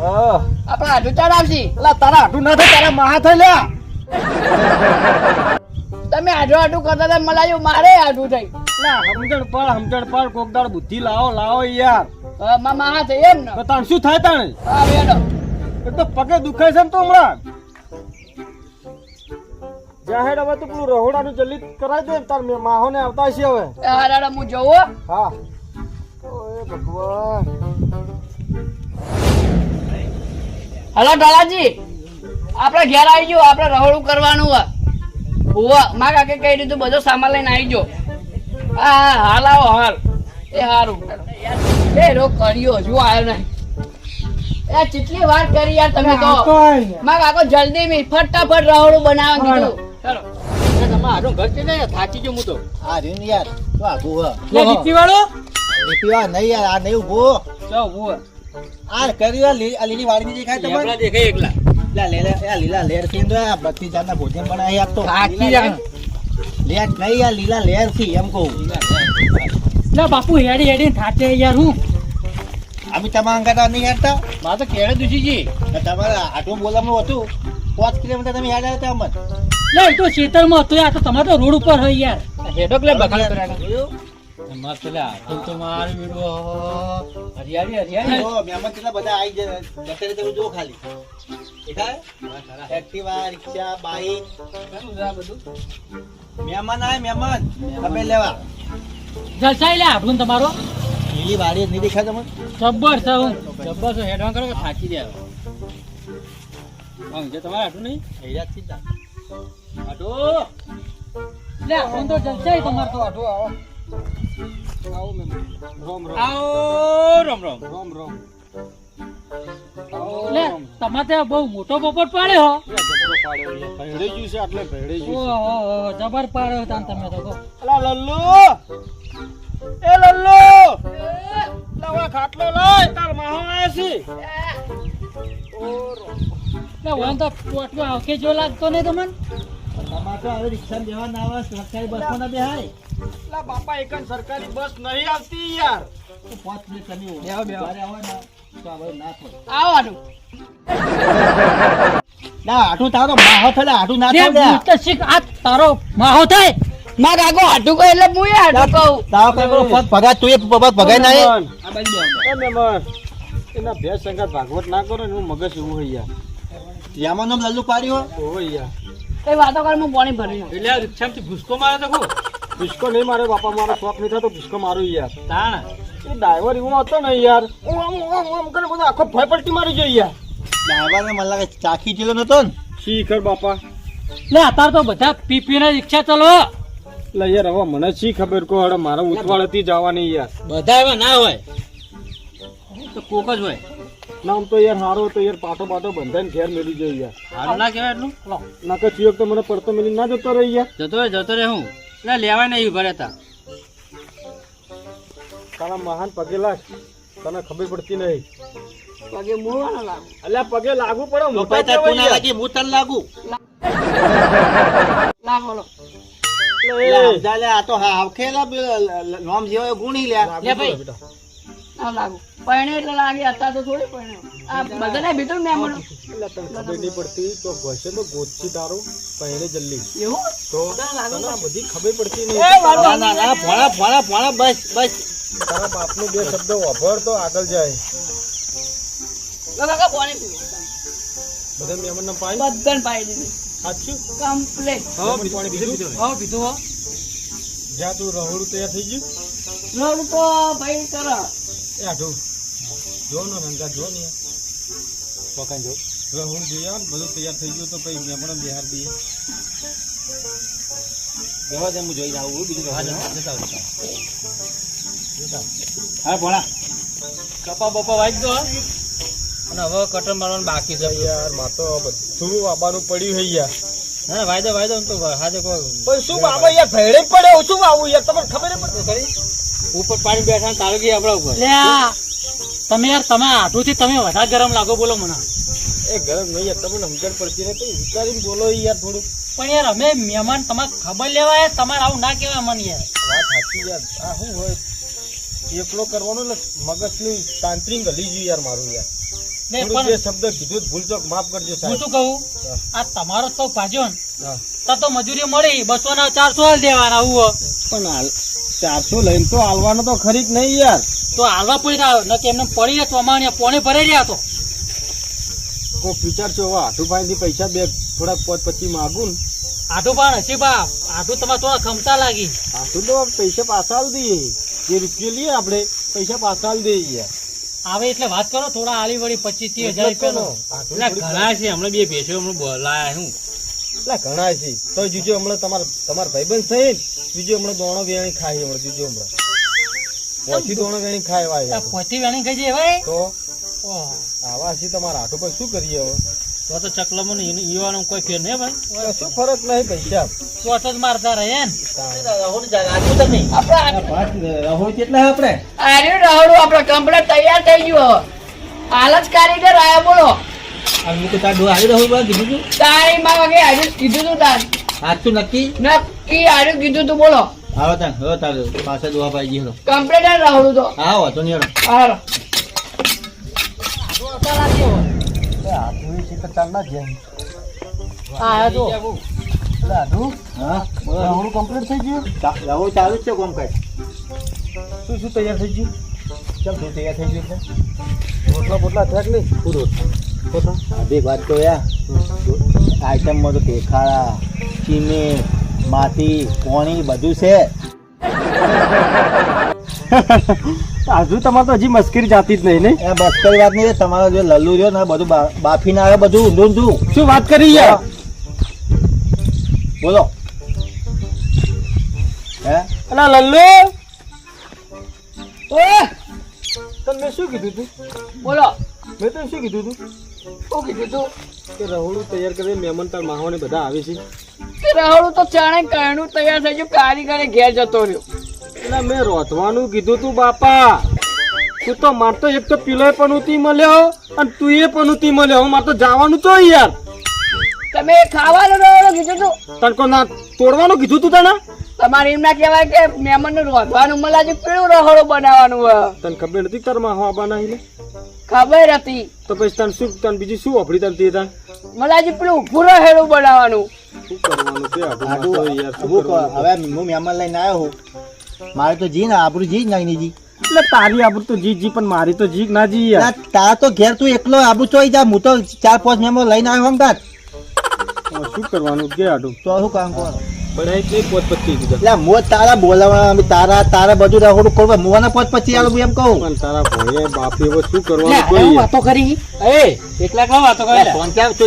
હા. આપડે આઢું ચડાવશી અલા તારા હાટું ના થાય તારા મહા થઈ લ્યા. તમે આઢું આઢું કરતા હતા મલાયું મારે આઢું થઈ. ના સમજણ પડ સમજણ પડ કોક દાડ બુદ્ધિ લાવો લાવો યાર. મા માહા થઈ એમ ને. તાણ શું થાય તાણે? હા વેડો એક તો પગે દુખાય છે ને તો હમણાં. જાહેર હવે તો પેલું રહોડાનું જલ્દી કરાવી દે તાર મેં માહોને આવતા છે હવે. હા હારાડા હું. જોવો હા. ઓય ભગવાન. હલો ઢાલાજી આપણે ઘેર આવી ગયો આપણે રહોડું કરવાનું હોવા માં કાકે કહી દીધું બધો સામાન લઈને આવી ગયો હા હા હાલ આવો હાલ. એ હારું. એ રો કર્યો જો આવ્યો નહીં. એ કેટલી વાર કરી યાર તમે તો. માં કાકો જલ્દી મી ફટાફટ રહોડું બનાવવા કીધું. ચલો. તમારું ઘર છે ને થાકી ગયો હું તો. આ રીન યાર તો આઘું હ વાળો નહીં યાર આ નહીં ઊભો. ચાલ ઊભો આ કર્યું આ લીલી વાળી દેખાય તમને દેખાય એકલા. લા લેલે આ લીલા લેરથી તો આ બત્રીસ જાતના ભોજન બનાવી આપતો. થાકી લેર નહીં આ લીલા લેરથી એમ કહું. લે બાપુ હેડી હેડી થાતે યાર હું. અમે તમારા અંગાતા નહીં હેડતા. મારે તો કેળે દુશીજી તમારે આટલું હતું. પાંચ કિલોમીટર તમે હેડ આવ્યા અમન. લે તો ખેતરમાં હતું આ તો તમારે તો રોડ ઉપર હોય યાર. બખાડ જોયું? મસ્ત લે આટલું તો મારું વીડો હરિયાળી હરિયાળી. જો, મહેમાન કેટલા બધા આવી જાય તમે જો ખાલી. Activa rickshaw bike. બધું. મહેમાન આવે મહેમાન. તમે લેવા. જલસાઈ લે આપણું તમારો. લીલી વાળી નહીં દેખા તમને? જબ્બર છે જબ્બર છો હેડવાન કરો થાકી જાય જે તમારે આટલું નહીં? હેરાથી જ ના. લે આપણું તો જલસાઈ તમારે તો આટલું આવો. આવો મેમ રોમ રોમ આવો રોમ રોમ રોમ રોમ લે તમારે બહુ મોટો પોપટ પાડ્યો હો. ભેળાઈ ગયું છે આટલે ભેળાઈ ગયું ઓહો જબર પાડ્યો તાન તમે તો. અલા લલ્લુ! એ લલ્લુ! લવા ખાટલો લાય તાર માહો આયા છે. લે વન તો પોટલો આવકે જો લાગતો નહીં તમને? તમારે રિક્ષા હવે બેહવા ના આવે સરકારી બસમાં ના બેહાય. લા બાપા એકન સરકારી બસ નહીં આવતી યાર. તો પાંચ મિનિટ ઊભા બેહો, બેહો. રહ્યા હોય ને તો આ બધું ના થાય. આવવાનું. ના આટું તારો માહો થયેલા આટું ના થાય. શીખ આ તારો માહો થાય. કહે એટલે હું કહું. કઈ પગ ભગાય તું એ પગ ભગાય ના એના બે સંગાત ભાગવત ના કરો ને હું મગજ એવું હોય યાર. યામાં નામ લલ્લુ પાડ્યું? હો? ઓવે યાર. કઈ વાતો કર હું પાણી ભરી એટલે રિક્ષામાંથી ભૂસકો મારે તો ભૂસકો નહીં મારે બાપા મારો શોખ નહીં થતો ભૂસકો મારું યાર. તાણ? એ ડ્રાઈવર એવો હતો ને યાર. હું આમ આમ આમ કરીને બધો આખો ભય પડતી મારી જોઈ યાર. ડ્રાઈવરને મને લાગે ચાખી જેલો નતો ને. શીખર બાપા? લે અત્યારે તો બધા પીપીને રિક્ષા ચલો. લે યાર હવે મને શી ખબર કહો હડે મારે ઉતવાળ હતી જવાની યાર. બધા એવા ના હોય. તો કોક જ હોય. નામ તો યાર હારો તો યાર પાટો પાટો બંધાઈને ઘેર મેળી જોઈ યાર. હારો ના કહેવાય એટલું? નાકે ચિયોક તો મને પડતો મેલી ના જતો રહી યાર. જતો રહે જતો રહે હું? એટલે લેવાય નહીં ઊભા રહેતા. તારા મહાન પગે લાગ. તને ખબર પડતી નહીં. પગે મૂળવાનો લાગુ. અલ્યા પગે લાગુ પડે તો મોટા પછી તું લાગી, હું તને લાગુ? લાગો લો. એટલે એ- લે, આ તો હા આવખેલા બે લ- લ- નોમ જેવો ગુણી લે. ભાઈ. ના લાગુ. પરણે એટલે લાગે અત્યારે તો થોડી પરણે આ બધાને ભીતર મેમણ એટલે તને ખબર નહીં પડતી તો ઘસે તો ગોતથી તારો પહેરે જલ્દી. તો તને બધી ખબર પડતી નહીં. ના ના ના ભોળા ભોળા ભોળા બસ બસ. તારા બાપનું બે શબ્દ વભર તો આગળ જાય. પાણી બધા મહેમાનને પાઈ બધાને પાઈ દીધું. સાચું? કમ્પ્લેટ હવે પાણી પીધું હા પીધું હો. જ્યાં તું રહોડું તૈયાર થઈ ગયું? રોડ તો ભાઈ કરો એ આઢું જો ને રંગા જો ને. પકાઈ જો રહોડું જોઈએ બધું તૈયાર થઈ ગયું તો પછી મહેમાન બિહાર દઈએ જવા દે, હું જોઈને આવું બીજું તો હા ભોળા. કપા બપા વાંચ દો અને હવે કટર મારવાનું બાકી છે. યારમાં તો બધું વાબાનું પડ્યું હોય યાર. ના વાયદો વાયદો તો હાજે કોઈ પણ શું બાબા યાર ભેળે પડે શું વાવું યાર? તમને ખબર પડતી ખરી ઉપર પાણી બેઠા તારો ગઈ આપણા ઉપર. તમે યાર તમે આઠું તમે વધારે ગરમ લાગો બોલો મને. એ ગરમ નહીં યાર તમને સમજણ પડતી નથી. વિચારીને બોલો યાર થોડું પણ યાર અમે મહેમાન તમારે ખબર લેવાય તમારે આવું ના કહેવાય મને યાર. વાત સાચી યાર. આ શું હોય? એકલો કરવાનો એટલે મગજની તાંત્રિક ગલી ગયું યાર મારું યાર. ને જે શબ્દ કીધું ભૂલ ચોક માફ કરજો હું શું કહું? આ તમારો પગ ભાજ્યો ને. તો તો મજૂરી મળી. બસો ના ચારસો હાલ દેવાના આવું પણ ચારસો લઈને તો હાલવાનો તો ખરી નહીં યાર. તો હાલવા પડી રહ્યો નથી એમને પડી રહ્યા ચોમાણિયા પોણે ભરાઈ રહ્યા તો. કોક વિચારશો હવે આઠુભાઈ થી પૈસા બે થોડાક પોત પછી માગું ને. આઠું પણ હશે બા આઠું તમારે થોડા ખમતા લાગી. આઠું તો પૈસા પાછા આલ દઈએ. જે રૂપિયા લઈએ આપણે પૈસા પાછા આલ દઈએ આવે એટલે વાત કરો થોડા આલી વળી પચીસ ત્રીસ હજાર રૂપિયા ઘણા છે હમણાં બે ભેસો હમણાં બોલાયા હું. એટલે ઘણા છે. તો જુજો હમણાં તમાર તમારા ભાઈબંધ થઈ ને બીજો હમણાં દોણો વેણી ખાઈ હમણાં જુજો હમણાં. પછી દોણો વેણી ખાય પછી વેણી ખાઈ જાય ભાઈ. તો. આવા છે તમારા હાથો પર શું કરીએ હવે? તો તો ચકલામાં ને યુવાનો કોઈ ફેર નહીં ભાઈ શું ફરક નહીં પૈસા. ચોટ જ મારતા રહે ને. રાહુલ જાગો તમે? આપણે રાહુલ કેટલા આપણે? આર્યું રાહુલ આપણે કમ્પ્લેટ તૈયાર થઈ ગયો. હાલ જ કારીગર આયા બોલો. આ તો તાર ડો આવી રાહુલ બા કીધું તું? તારી માં વાગે આજે કીધું તું તાર. આજ તું નક્કી? નક્કી હાર્યું કીધું તું બોલો. આવો તાર હવે તાર પાછા દોહા પાઈ ગયો. કમ્પ્લેટ રાહુલ રહોડું તો. આવો તો નહીં હાલો આઠું છે તો ના જો હા રાહુલ કમ્પ્લીટ થઈ ગયું રાહુલ ચાલુ જ છે કોમ કઈ શું શું તૈયાર થઈ ગયું ચાલ શું તૈયાર થઈ ગયું છે રોટલા બોટલા થયા નહીં પૂરો અભી વાત તો આઈટમમાં તો ટેખાળા ચીની માટી પોણી બધું છે હજુ તમારે તો હજી મસ્કરી જાતી જ નહીં ને મસ્કરી વાત નહીં તમારો જે લલ્લુ રહ્યો ને બધું બાફી ના આવે બધું ઊંધું ઊંધું શું વાત કરી યાર? બોલો. હે? અલા લલ્લુ! ઓય! તમે શું કીધું તું? બોલો. મેં તને શું કીધું તું? શું કીધું તું? કે રહોડું તૈયાર કરી મહેમાન તાર માહોને બધા આવે છે. રહોડું તો ચાણે કરણું તૈયાર થઈ ગયું કારીગરે ઘેર જતો રહ્યો. એટલે મેં રોધવાનું કીધું તું બાપા. તું તો માર તો એક તો પીલો પણ ઉતી મળ્યો અને તું એ પણ ઉતી મળ્યો માર તો જવાનું તો યાર. તમે ખાવાનું રહોડું કીધું તું? તને ના તોડવાનું કીધું તું તને? તમારે એમ ના કહેવાય કે મહેમાનનું રોધવાનું મળે છે પેલું રહોડું બનાવવાનું હોય. તને ખબર નથી તારમાં હવા બનાવીને? ખબર હતી. તો પછી તને શું તને બીજું શું વાપરી તને તે તાર? મલાજી પેલું ઉભું રહેલું બનાવવાનું. શું કરવાનું છે? હવે હું મહેમાન લઈને આવ્યો હું. મારે તો જી ને આબરું જી જ નાખી જી. એટલે તારી આબરું તો જી જી પણ મારી તો જી ના જી યાર. તારા તો ઘેર તું એકલો આબુ ચોઈ જા હું તો ચાર પાંચ મેમો લઈને આવ્યો જ. શું કરવાનું? કે આડું. તો શું કામ કરો? નહીં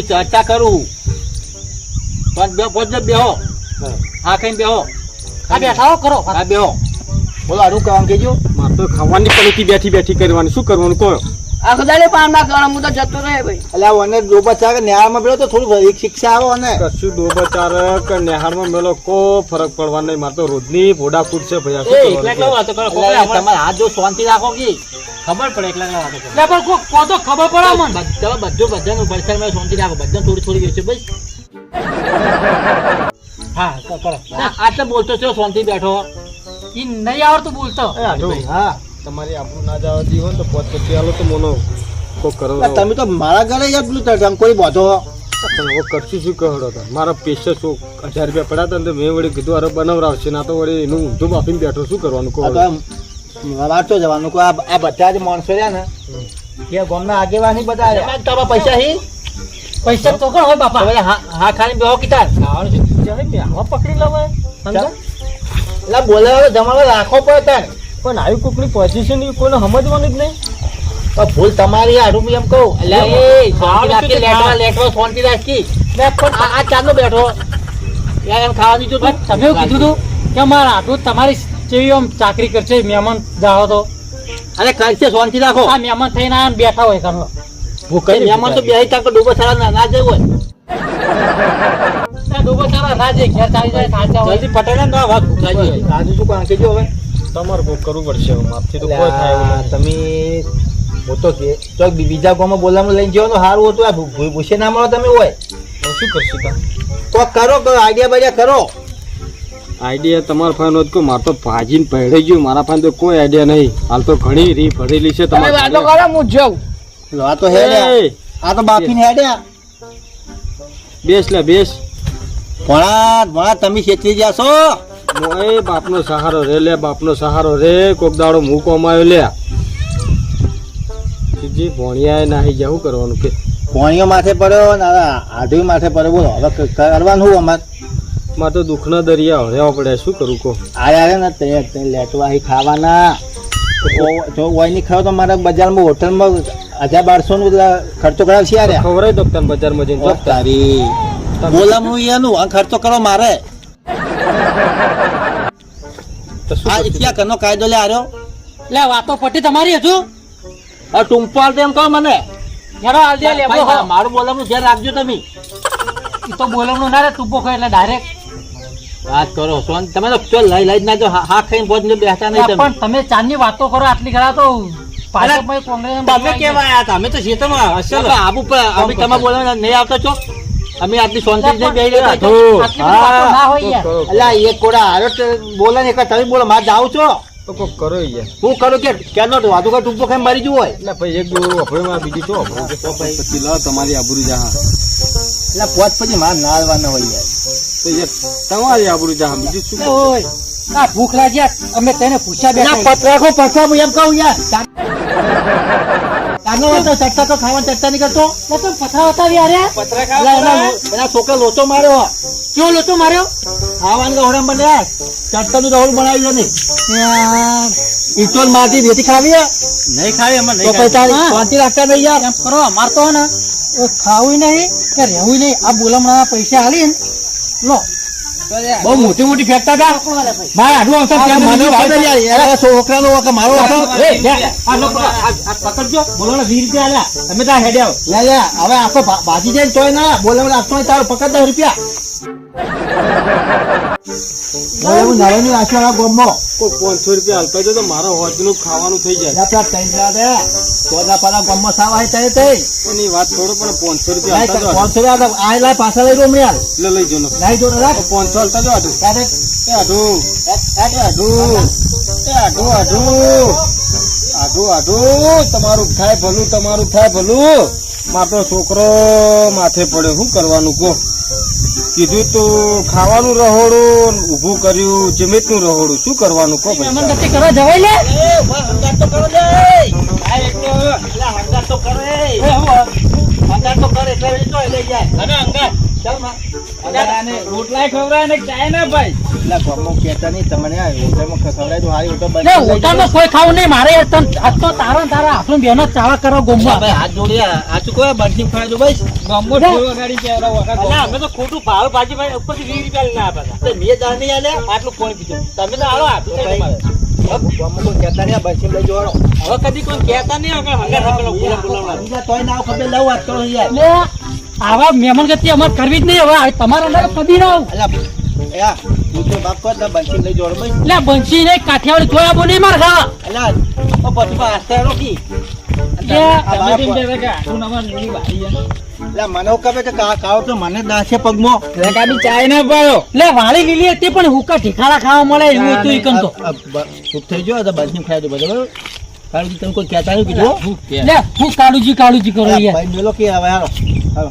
ચર્ચા બેહો. હા. કઈ બેહો. આ બેઠા હો, કરો હા બેહો. બોલો આનું કામ કેજો મારે તો ખાવાની પડીથી બેઠી બેઠી કરવાની. શું કરવાનું કહો? આખો દાડે પાનમાં કરો હું તો જતો રહે ભાઈ. એટલે આ મને ડોબા ચા તો થોડું એક શિક્ષા આવો ને કશું કે નિહાળમાં ફરક પડવા નહીં. મારે તો રોજની ભોડા છે ભાઈ એ એકલા એકલા વાતો કરો એટલે કોકને આપણે તમારે હાથ જો શાંતિ રાખો કે. ખબર પડે એકલા એકલા વાતો કરો લે પણ કોક કહો તો ખબર પડે મને બધા બધું બધાનું પરિસરમાં શાંતિ રાખો. બધા થોડી થોડી છે બસ. હા કરો, આ તો બોલતો છો શાંતિ બેઠો. ઈ નહીં આવડતું બોલતો. હા. તમારી આપણું ના જવા હોય ને તો પોત પછી આલો તો મોનો કોક કરો. તમે તો મારા ઘરે યાર પેલું ટંકોઈ બોધો. પણ હવે કરશું શું કહો હતા મારા પૈસા શું હજાર રૂપિયા પડ્યા હતા ને તો મેં વળી કીધું અરે બનાવરાવશે. ના તો વળી એનું ઊંધું બાફીને બેઠો શું કરવાનું કહો આ તો આમ વાંચતો જવાનું કે આ આ બધા જ માણસો રહ્યા ને. એ ગામના આગેવાની બધા તમારા પૈસા હી? પૈસા તો કોણ હોય બાપા? હા હા ખાલી બેહો કીધા ચાહે મેં આવા પકડી લવાય. સમજા એટલે બોલાવે જમાડો રાખો પડે પણ આવી કોકની પોઝિશન કોઈને સમજવાનું જ નહીં. ભૂલ તમારી આ રૂમ એમ કહું. એટલે રાખી પણ આ ચાંદો બેઠો. યાર એમ પણ તમે કીધું તું કે મારા આટલું તમારી જેવી આમ ચાકરી કરશે મહેમાન જાઓ તો. અરે કરશે શાંતિ રાખો. આ મહેમાન થઈને આમ બેઠા હોય ભૂખાઈ મહેમાન તો બે તાક ડૂબો સારા ના ના જવું ત્યાં ડૂબો સારા ના જાય ઘેર ચાલી જાય ખાચા હોય. હોય જલ્દી પટેલ ને વાત ભૂખાઈ આજુ શું કામ કેજો હવે. તમારે કોક કરવું પડશે માપથી તો કોઈ થાય તમે હું તો કે ચોક બીજા ગામમાં બોલામાં લઈને જવાનું સારું હતું. આ ભૂસે ના મળો તમે હોય. શું કરશું તા કોક કરો આઈડિયા બાઈડિયા કરો. આઈડિયા તમારા પાસે નહોતો. મારે તો ભાજીને પહેરાઈ ગયું. મારા ફાન તો કોઈ આઈડિયા નહીં. હાલ તો ઘણી રી ભરેલી છે તમારે વાતો કરો હું જઉં. આ તો હેડ્યા આ તો બાફીને હેડ્યા બેસ લે બેસ. ભણા ભણા તમે ખેંચી ગયા છો? મોય બાપનો સહારો રે લે બાપનો સહારો રે કોક દાડો હું કોમાયો લે જે ભણ્યા નાહી ગયા શું કરવાનું કે? ભોણિયો માથે પડ્યો ને આઢી માથે પડ્યો બોલો હવે કરવાનું શું અમારે? માં તો દુઃખનો દરિયા હળ્યા પડે શું કરું કો આયા રે ને તે લેટવા અહીં ખાવાના. જો હોય નહીં ખાવ તો મારે બજારમાં હોટલમાં હજાર બારસો નું ખર્ચો કરાવશે યાર. ખવરાય તો તને બજારમાં જઈને ઓ તારી બોલામનું એનું આ ખર્ચો કરો મારે આ? ઇતિયા કનો કાયદો લે આર્યો. લે વાતો પટી તમારી હજુ? આ ટુંપાલ તેમ કહો મને. હેડો હાલ દે લે મારું બોલામનું ધ્યાન રાખજો તમે. ઈ તો બોલવાનું ના રે તુબ્બો ખાય એટલે ડાયરેક્ટ વાત કરો સોન. તમે તો ચો લઈ લઈ જ ના જો હા ખાઈ ખાઈને પહોંચ ને બેસતા નહીં તમે. પણ તમે ચાંદની વાતો કરો આટલી ઘણા તો ભાજપમાં કોંગ્રેસ તમે કેવા આયા તમે અમે તો શેતરમાં અસલ. આબુ પર અમે તમે બોલાવે નહીં આવતા છો અમે આટલી શાંતિ નહીં બેહી રહ્યા. કરો, કરો. અલ્યા એક કોડા હારો બોલે ને એક તમે બોલો માર જાવ છો? તો કોક કરો યાર. હું કરું કે કેનો તો વાતું કઈ ટૂંપો ખાઈને મારી જવું હોય? એટલે ભાઈ એક દોરું અભળમાં બીજી તો અભળું કે પછી લાવ તમારી આબરૂ જા એટલે પોત પછી માર ના આવવાના હોય યાર. તો યાર તમારી આબરૂ જા બીજું શું? હોય. ના ભૂખ લાગ્યા અમે તેને પૂછ્યા બેઠા. ના પતરાખો પછા હું એમ કહું યાર. ચાનો વાતો ચર્ચા તો ખાવાની ચર્ચા નહીં કરતો. તો પથરા બતાવી અરે એના એના છોકરા લોચો માર્યો. કેવો લોચો માર્યો? ખાવાનું તો હોરમ બને. ચટકાનું તો હોરું બનાવ્યું નહીં ઇટોલ મારતી ભેટી ખાવી નહીં ખાવી અમે તો પછી તારી શાંતિ રાખતા નહીં યાર. એમ કરો અમાર તો ને. ખાવું નહીં કે રહેવું નહીં. આ બોલમણા પૈસા હાલી ને લો. બહુ મોટી મોટી ફેંકતા હતા? મારા આટલું આવતા ત્યાં મને વાંધો નો યાર મારો પકડજો. બોલો ને વીસ રૂપિયા તમે ત્યાં હેડ્યા હવે આખો ભાજી જાય તોય ના બોલે આખો તારો પકડ દસ રૂપિયા. હું નરેન્દ્ર ગોમમાં કોઈ પાંચસો રૂપિયા હાલતા જો તો મારા હોજનું ખાવાનું થઈ જાય. દે. સોદા પાલા ગોમમાં સાવ આવી તય તય પણ વાત છોડો પણ પાંચસો રૂપિયા પાંચસો રૂપિયા આ લાય પાછા લઈ રૂમ યાર લે લઈ જો નહીં જો પાંચસો હાલતા જો આટલું. ત્યારે એ આઢું. એ આઢું. આઢું તમારું થાય ભલું તમારું થાય ભલું. મારો છોકરો માથે પડે શું કરવાનું કહો? કીધું તો ખાવાનું રહોડું ઊભું કર્યું ચિમેટનું રહોડું. શું કરવાનું કહો ભાઈ કરવા જવાય લે. હંગાત તો કરો તો કરે. એ તો કરે એટલે એ લઈ જાય. અને અંગાત ચાલમાં અંગાત રોટલા ખવડાય ને ચાય ના ભાઈ. એટલે ગમો કહેતા નહીં તમને હોટલમાં ખવડાય તો હારી હોટલ લે હોટલમાં કોઈ ખાવું નહીં મારે તો તારા તારા હાથનું બેનો ચાવા કરો ગોમમાં ભાઈ હાથ જોડ્યા તો ભાઈ. ગમો ઠેવા ગાડી કેવડાવો આખા અલા, અમે તો ખોટું ભાવ ભાજી ભાઈ ઉપરથી વીસ રૂપિયા લઈને આપ્યા મેં દાળ નહીં આટલું પાણી પીધું? તમે તો હાલો આટલું કોઈ હવે કદી કોઈ કહેતા નહીં ના લઉં વાત કરો આવા મહેમાન ગતિ અમારે કરવી જ નહીં હવે તમારા અંદર કદી ના આવું લે નહીં કાઠિયાવાડી જોયા બોલી માર અલા ઓ પછી થાય રોકી લે, મને ખબર કે કાવ તો મને છે પગમાં. ગાડી ચાય ના પાયો લે વાળી લીલી હતી પણ હુકા ઠીકાણા ખાવા મળે એવું હતું ઈ કંતો. આ- આ બ- ચૂપ થઈ ગયો તો તો બરાબર? કાળુજી તમે કોઈ કહેતા નહીં કીધું? લે હું કાળુજી કાળુજી કરો યાર. ભાઈ કે હવે હાલો હાલો